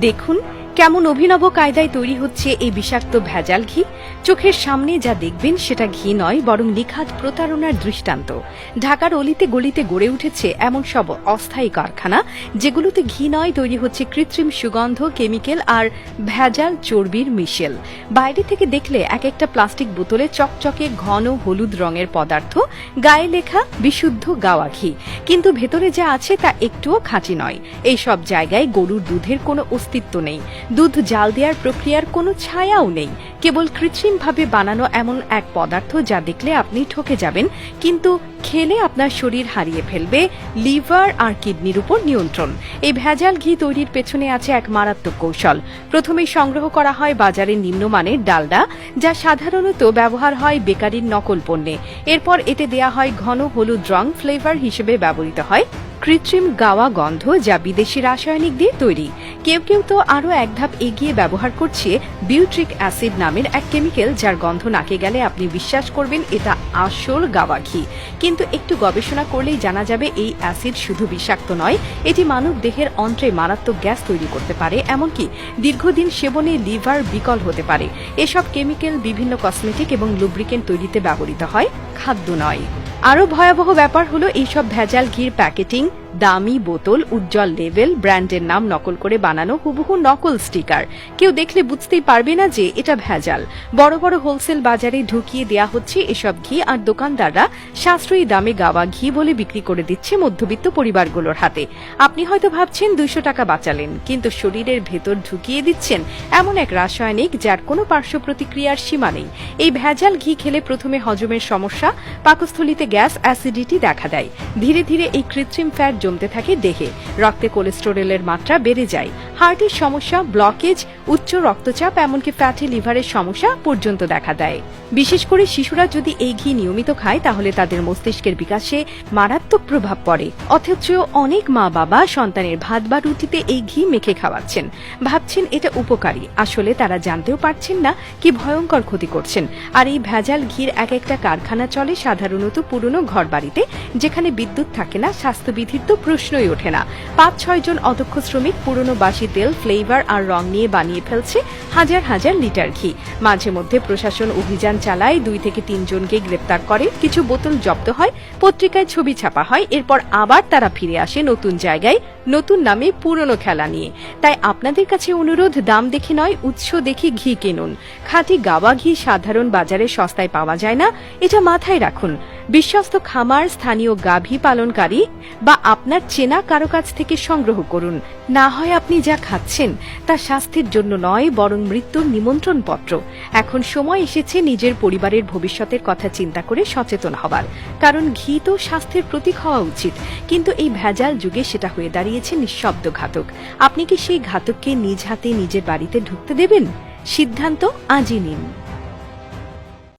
দেখুন কেমন অভিনব কায়দায় তৈরি হচ্ছে এই বিষাক্ত ভেজাল ঘি? চোখের সামনে যা দেখবেন সেটা ঘি নয়, বরং নিখাত প্রতারণার দৃষ্টান্ত। ঢাকার অলিতে গলিতে গড়ে উঠেছে এমন সব অস্থায়ী কারখানা, যেগুলোতে ঘি নয়, তৈরি হচ্ছে কৃত্রিম সুগন্ধ, কেমিক্যাল আর ভেজাল চর্বির মিশেল। বাইরে থেকে দেখলে এক একটা প্লাস্টিক বোতলে চকচকে ঘন হলুদ রঙের পদার্থ, গায়ে লেখা বিশুদ্ধ গাওয়া ঘি। কিন্তু ভেতরে যা আছে তা একটুও খাঁটি নয়। এই সব জায়গায় গরুর দুধের কোনো অস্তিত্ব নেই। দুধ জাল দেওয়ার প্রক্রিয়ার কোনো ছায়াও নেই। কেবল কৃত্রিমভাবে বানানো এমন এক পদার্থ যা দেখলে আপনি ঠকে যাবেন, কিন্তু খেলে আপনার শরীর হারিয়ে ফেলবে, লিভার আর কিডনির উপর নিয়ন্ত্রণ। এই ভেজাল ঘি তৈরির পেছনে আছে এক মারাত্মক কৌশল। প্রথমে সংগ্রহ করা হয় বাজারের নিম্নমানের ডালডা, যা সাধারণত ব্যবহার হয় বেকারির নকল পণ্যে। এরপর এতে দেয়া হয় ঘন হলুদ রং ফ্লেভার হিসেবে ব্যবহৃত হয়। কৃত্রিম গাওয়া গন্ধ যা বিদেশি রাসায়নিক দিয়ে তৈরি। কেউ কেউ তো আরও এক ধাপ এগিয়ে ব্যবহার করছে বিউট্রিক অ্যাসিড নামের এক কেমিক্যাল যার গন্ধ নাকে গেলে আপনি বিশ্বাস করবেন এটা আসল গাওয়া ঘি। কিন্তু একটু গবেষণা করলেই জানা যাবে এই অ্যাসিড শুধু বিষাক্ত নয়, এটি মানব দেহের অন্ত্রে মারাত্মক গ্যাস তৈরি করতে পারে, এমনকি দীর্ঘদিন সেবনে লিভার বিকল হতে পারে। এসব কেমিক্যাল বিভিন্ন কসমেটিক এবং লুব্রিকেন্ট তৈরিতে ব্যবহৃত হয়, খাদ্য নয়। আরও ভয়াবহ ব্যাপার হলো এইসব ভেজাল ঘির প্যাকেটিং দামি বোতল, উজ্জ্বল লেভেল ব্র্যান্ডের নাম নকল করে বানানো হুবহু নকল স্টিকার। কেউ দেখলে বুঝতেই পারবে না যে এটা ভেজাল। বড় বড় হোলসেল বাজারে ঢুকিয়ে দেয়া হচ্ছে এসব ঘি আর দোকানদাররা সাশ্রয়ী দামে গাওয়া ঘি বলে বিক্রি করে দিচ্ছে মধ্যবিত্ত পরিবারগুলোর হাতে। আপনি হয়তো ভাবছেন দুইশো টাকা বাঁচালেন, কিন্তু শরীরের ভেতর ঢুকিয়ে দিচ্ছেন এমন এক রাসায়নিক যার কোনো পার্শ্ব প্রতিক্রিয়ার সীমা নেই। এই ভেজাল ঘি খেলে প্রথমে হজমের সমস্যা, পাকস্থলিতে গ্যাস অ্যাসিডিটি দেখা দেয়। ধীরে ধীরে এই কৃত্রিম ফ্যাট জমতে থাকে দেহে। রক্তে কোলেস্টেরলের মাত্রা বেড়ে যায়। হার্টের সমস্যা ব্লকেজ উচ্চ রক্তচাপ, এমনকি ফ্যাটি লিভারের সমস্যা পর্যন্ত দেখা দেয়। বিশেষ করে শিশুরা যদি এই ঘি নিয়মিত খায়, তাহলে তাদের মস্তিষ্কের বিকাশে মারাত্মক প্রভাব পড়ে। অথচ অনেক মা বাবা সন্তানের ভাত বা রুটিতে এই ঘি মেখে খাওয়াচ্ছেন। ভাবছেন এটা উপকারী। আসলে তারা জানতেও পারছেন না কি ভয়ঙ্কর ক্ষতি করছেন। আর এই ভেজাল ঘির এক একটা কারখানা চলে সাধারণত পুরনো ঘরবাড়িতে, যেখানে বিদ্যুৎ থাকে না, স্বাস্থ্যবিধির তো প্রশ্নই ওঠে না। পাঁচ ছয় জন অদক্ষ শ্রমিক পুরনো বাসি তেল ফ্লেভার আর রং নিয়ে বানিয়ে ফেলছে হাজার হাজার লিটার ঘি। মাঝে মধ্যে প্রশাসন অভিযান চালায়, দুই থেকে তিনজনকে গ্রেপ্তার করে। কিছু বোতল জব্দ হয়, পত্রিকায় ছবি ছাপা হয়। এরপর আবার তারা ফিরে আসে নতুন জায়গায়, নতুন নামে পুরনো খেলা নিয়ে। তাই আপনাদের কাছে অনুরোধ, দাম দেখে নয়, উৎস দেখে ঘি কিনুন। খাঁটি গাওয়া ঘি সাধারণ বাজারে সস্তায় পাওয়া যায় না, এটা মাথায় রাখুন। বিশ্বস্ত খামার, স্থানীয় গাভী পালনকারী বা আপনার চেনা কারও কাছ থেকে সংগ্রহ করুন। না হয় আপনি যা খাচ্ছেন তা স্বাস্থ্যের জন্য নয়, বরং মৃত্যুর নিমন্ত্রণ পত্র এখন সময় এসেছে নিজের পরিবারের ভবিষ্যতের কথা চিন্তা করে সচেতন হবার। কারণ ঘি তো স্বাস্থ্যের প্রতীক হওয়া উচিত, কিন্তু এই ভেজাল যুগে সেটা হয়ে দাঁড়িয়েছে নিঃশব্দ ঘাতক। আপনি কি সেই ঘাতককে নিজ হাতে নিজের বাড়িতে ঢুকতে দেবেন? সিদ্ধান্ত আজই নিন।